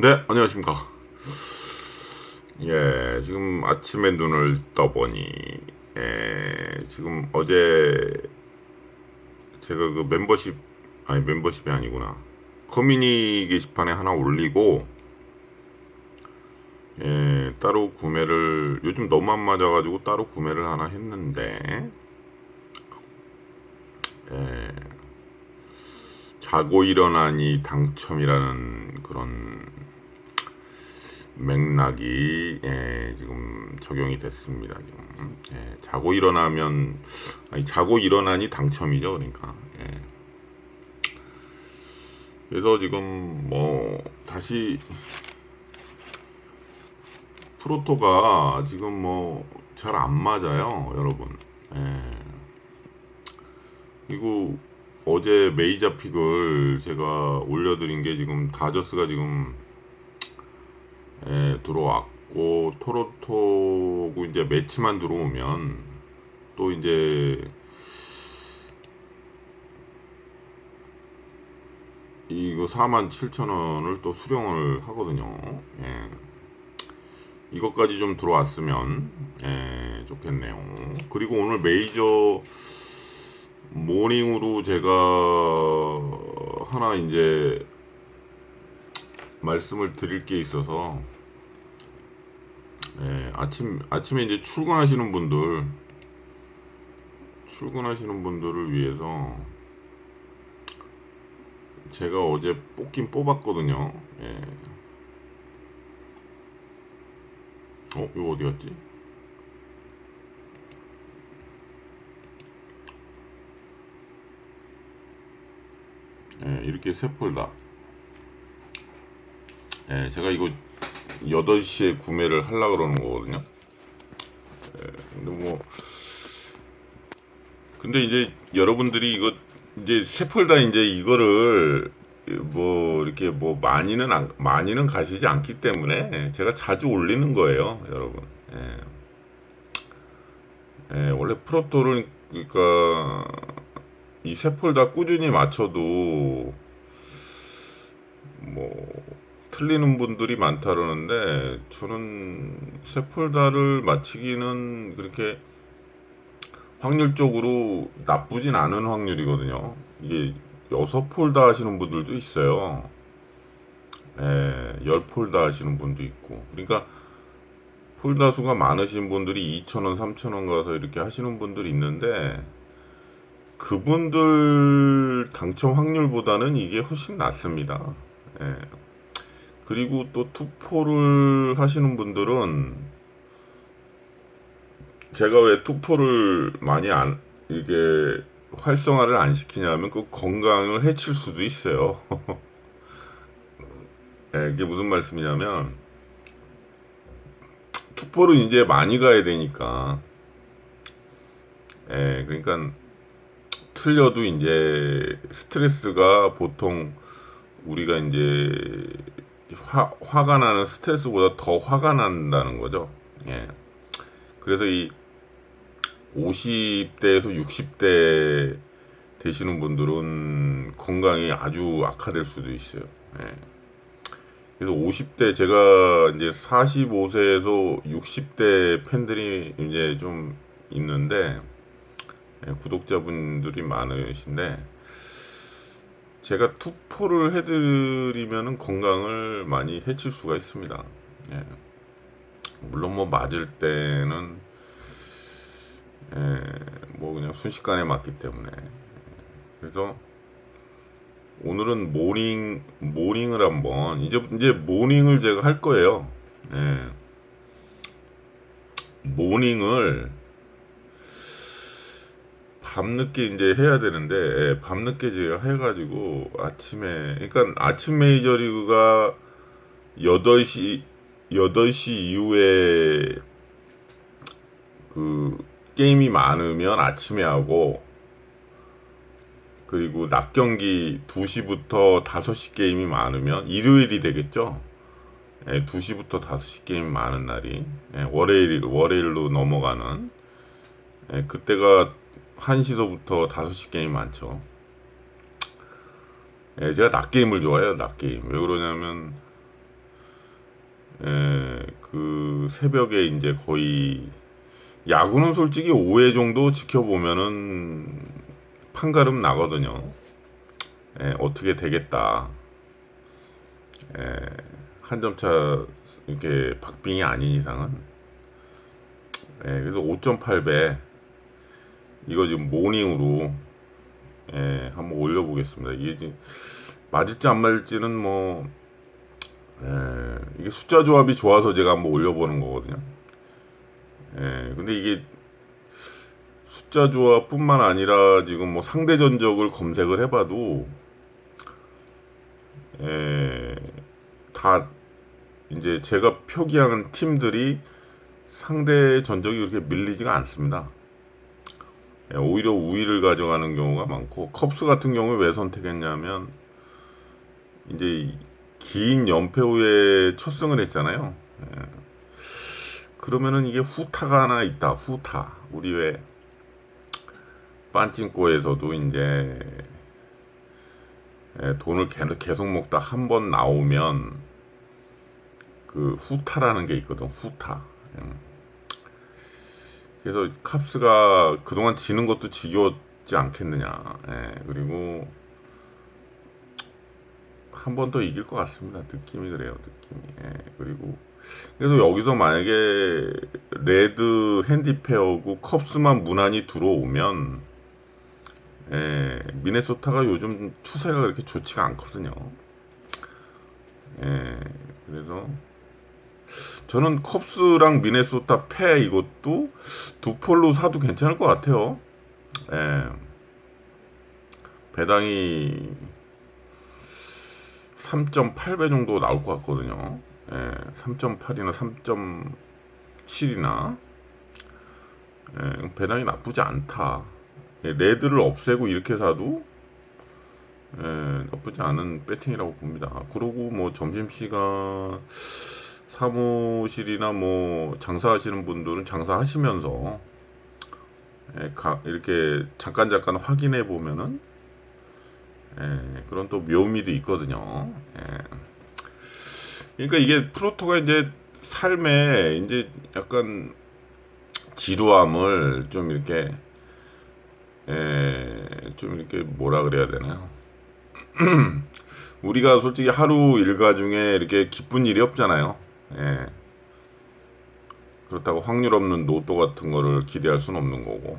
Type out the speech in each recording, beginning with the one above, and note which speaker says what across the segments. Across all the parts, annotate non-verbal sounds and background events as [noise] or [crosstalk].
Speaker 1: 네, 안녕하십니까. 예, 지금 아침에 눈을 떠보니, 예, 지금 어제 제가 그 멤버십, 아니 멤버십이 아니구나. 커뮤니 게시판에 하나 올리고, 예, 따로 구매를, 요즘 너무 안 맞아가지고 따로 구매를 하나 했는데, 예, 자고 일어나니 당첨이라는 그런 맥락이 예, 지금 적용이 됐습니다. 지금 예, 자고 일어나면 아니 자고 일어나니 당첨이죠. 그러니까 예. 그래서 지금 뭐 다시 프로토가 지금 뭐 잘 안 맞아요, 여러분. 예. 그리고 어제 메이저 픽을 제가 올려드린 게 지금 다저스가 지금 예, 들어왔고 토론토고 이제 매치만 들어오면 또 이제 이거 4만 7천 원을 또 수령을 하거든요. 예. 이것까지 좀 들어왔으면 예, 좋겠네요. 그리고 오늘 메이저 모닝으로 제가 하나 이제 말씀을 드릴 게 있어서 예, 아침 아침에 이제 출근하시는 분들 출근하시는 분들을 위해서 제가 어제 뽑긴 뽑았거든요. 예. 어, 이거 어디 갔지? 예, 이렇게 세 폴더. 예, 제가 이거 8시에 구매를 하려고 그러는 거거든요. 예, 근데 뭐, 근데 이제 여러분들이 이거 이제 세 폴더 이제 이거를 뭐 이렇게 뭐 많이는 안, 많이는 가시지 않기 때문에 제가 자주 올리는 거예요, 여러분. 예. 예, 원래 프로토를 그러니까 이 세 폴더 꾸준히 맞춰도 뭐 틀리는 분들이 많다 그러는데 저는 세 폴더를 맞히기는 그렇게 확률적으로 나쁘진 않은 확률이거든요. 이게 여섯 폴더 하시는 분들도 있어요. 예, 열 폴더 하시는 분도 있고. 그러니까 폴더 수가 많으신 분들이 2,000원, 3,000원 가서 이렇게 하시는 분들이 있는데 그분들 당첨 확률보다는 이게 훨씬 낮습니다. 예. 그리고 또 투포를 하시는 분들은 제가 왜 투포를 많이 안 이게 활성화를 안 시키냐면 그 건강을 해칠 수도 있어요. [laughs] 예, 이게 무슨 말씀이냐면 투포를 이제 많이 가야 되니까 예, 그러니까 틀려도 이제 스트레스가 보통 우리가 이제 화, 화가 나는 스트레스보다 더 화가 난다는 거죠. 예. 그래서 이 50대에서 60대 되시는 분들은 건강이 아주 악화될 수도 있어요. 예. 그래서 50대 제가 이제 45세에서 60대 팬들이 이제 좀 있는데 예, 구독자분들이 많으신데 제가 투포를 해드리면은 건강을 많이 해칠 수가 있습니다. 예. 물론 뭐 맞을 때는 예, 뭐 그냥 순식간에 맞기 때문에 그래서 오늘은 모닝 모닝을 한번 이제 이제 모닝을 제가 할 거예요. 예. 모닝을 밤늦게 이제 해야 되는데 예, 밤늦게 제가 해가지고 아침에 그러니까 아침 메이저리그가 8시 8시 이후에 그 게임이 많으면 아침에 하고 그리고 낮 경기 2시부터 5시 게임이 많으면 일요일이 되겠죠. 예, 2시부터 5시 게임이 많은 날이 예, 월요일 월요일로 넘어가는 예, 그때가 1시서부터 5시 게임 많죠. 예, 제가 낮 게임을 좋아해요. 낮 게임. 왜 그러냐면 에, 그 새벽에 이제 거의 야구는 솔직히 5회 정도 지켜보면은 판가름 나거든요. 에, 어떻게 되겠다. 한점차 이렇게 박빙이 아닌 이상은 예, 그래서 5.8배 이거 지금 모닝으로 예, 한번 올려보겠습니다. 이게 지금 맞을지 안 맞을지는 뭐 예, 이게 숫자 조합이 좋아서 제가 한번 올려보는 거거든요. 예, 근데 이게 숫자 조합뿐만 아니라 지금 뭐 상대 전적을 검색을 해봐도 예, 다 이제 제가 표기한 팀들이 상대 전적이 그렇게 밀리지가 않습니다. 예, 오히려 우위를 가져가는 경우가 많고 컵스 같은 경우에 왜 선택했냐면 이제 긴 연패 후에 첫 승을 했잖아요. 예. 그러면은 이게 후타가 하나 있다. 후타. 우리 왜 빤찡꼬에서도 이제 예, 돈을 계- 계속 먹다 한 번 나오면 그 후타라는 게 있거든. 후타. 음. 그래서 캅스가 그동안 지는 것도 지겨웠지 않겠느냐. 예, 그리고 한 번 더 이길 것 같습니다. 느낌이 그래요. 느낌이. 예, 그리고 그래서 여기서 만약에 레드 핸디페어고 컵스만 무난히 들어오면 예, 미네소타가 요즘 추세가 그렇게 좋지가 않거든요. 예, 그래서 저는 컵스랑 미네소타 패 이것도 두 폴로 사도 괜찮을 것 같아요. 예. 배당이 3.8배 정도 나올 것 같거든요. 예, 3.8이나 3.7이나 예, 배당이 나쁘지 않다. 예, 레드를 없애고 이렇게 사도 예, 나쁘지 않은 배팅이라고 봅니다. 그러고 뭐 점심시간 사무실이나 뭐 장사하시는 분들은 장사하시면서 예, 가, 이렇게 잠깐 잠깐 확인해 보면은 예, 그런 또 묘미도 있거든요. 예. 그러니까 이게 프로토가 이제 삶에 이제 약간 지루함을 좀 이렇게 예, 좀 이렇게 뭐라 그래야 되나요? [clears throat] 우리가 솔직히 하루 일과 중에 이렇게 기쁜 일이 없잖아요. 예. 그렇다고 확률 없는 로또 같은 거를 기대할 수는 없는 거고.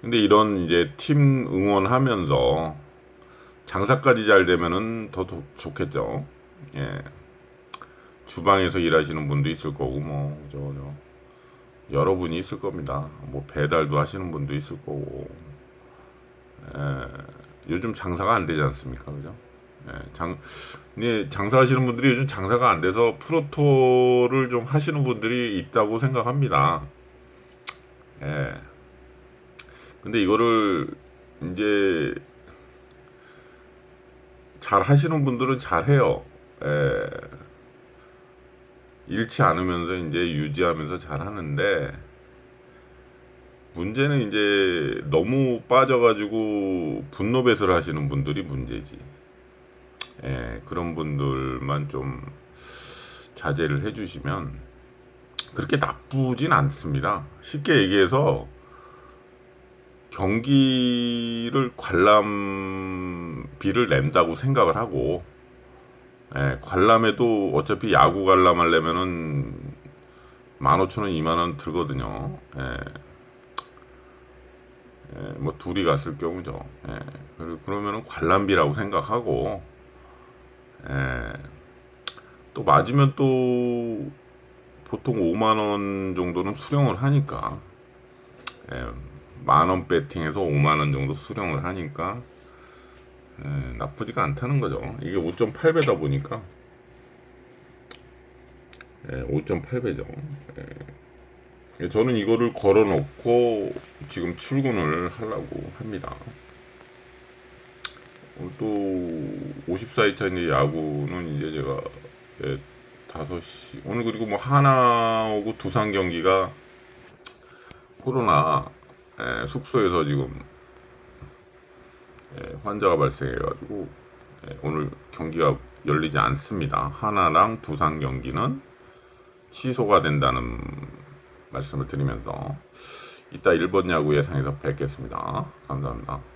Speaker 1: 근데 이런 이제 팀 응원하면서 장사까지 잘 되면은 더 도- 좋겠죠. 예. 주방에서 일하시는 분도 있을 거고 뭐저저 여러분이 있을 겁니다. 뭐 배달도 하시는 분도 있을 거고. 예. 요즘 장사가 안 되지 않습니까? 그죠? 예, 장, 네, 장사하시는 분들이 요즘 장사가 안 돼서 프로토를 좀 하시는 분들이 있다고 생각합니다. 예. 근데 이거를 이제 잘 하시는 분들은 잘 해요. 예. 잃지 않으면서 이제 유지하면서 잘 하는데 문제는 이제 너무 빠져가지고 분노 배설 하시는 분들이 문제지. 예, 그런 분들만 좀 자제를 해주시면 그렇게 나쁘진 않습니다. 쉽게 얘기해서 경기를 관람비를 낸다고 생각을 하고 예, 관람에도 어차피 야구 관람하려면은 15,000원, 2만원 들거든요. 예. 예, 뭐 둘이 갔을 경우죠. 예, 그러- 그러면은 관람비라고 생각하고 예, 또 맞으면 또 보통 5만 원 정도는 수령을 하니까 예, 만원 배팅해서 5만 원 정도 수령을 하니까 예, 나쁘지가 않다는 거죠. 이게 5.8배다 보니까 예, 5.8배죠. 예, 저는 이거를 걸어놓고 지금 출근을 하려고 합니다. 오늘 또 54회차 이제 야구는 이제 제가 예, 5시 오늘 그리고 뭐 하나하고 두산 경기가 코로나 예, 숙소에서 지금 예, 환자가 발생해가지고 예, 오늘 경기가 열리지 않습니다. 하나랑 두산 경기는 취소가 된다는 말씀을 드리면서 이따 일본 야구 예상에서 뵙겠습니다. 감사합니다.